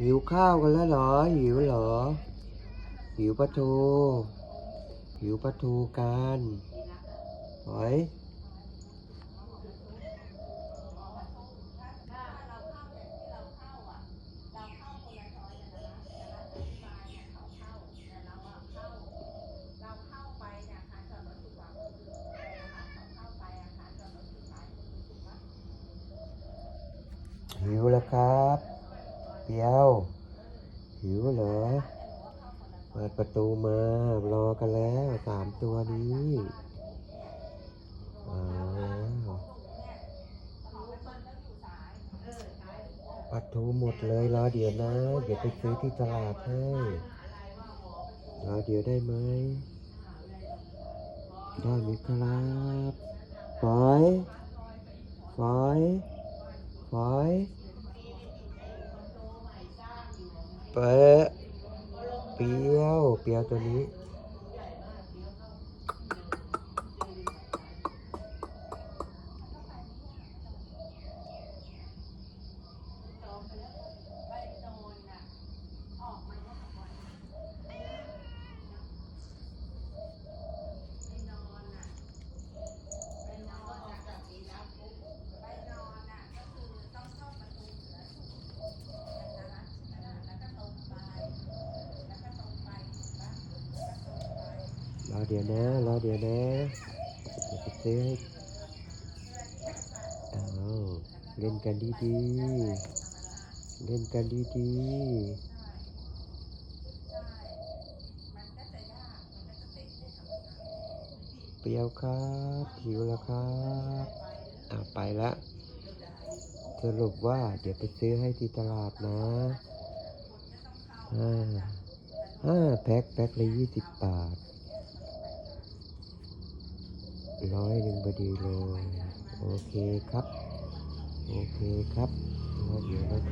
หิวข้าวกันแล้วเหรอ หิวเหรอ หิวปลาทูหิวปลาทูกันหอยหิวแล้วครับ เปียว หิวเหรอ เปิดประตูมารอกันแล้วสามตัวนี้ปลาทูหมดเลยรอเดี๋ยวนะ เดี๋ยวไปซื้อที่ตลาดให้รอเดี๋ยวได้ไหมได้ไหมครับฝอยฝอยฝอย เปิดเปรี้ยว เปรี้ยวตัวนี้ เดี๋ยวนะ รอเดี๋ยวนะเดี๋ยวไปซื้อให้เอาเล่นกันดีๆ เล่นกันดีๆเปรี้ยวครับหิวแล้วครับอ่าไปละสรุปว่าเดี๋ยวไปซื้อให้ที่ตลาดนะห้าห้าแพ็คแพ็คละยี่สิบบาท ร้อยหนึ่งพอดีเลย โอเคครับ โอเคครับเดี๋ยวนะครับ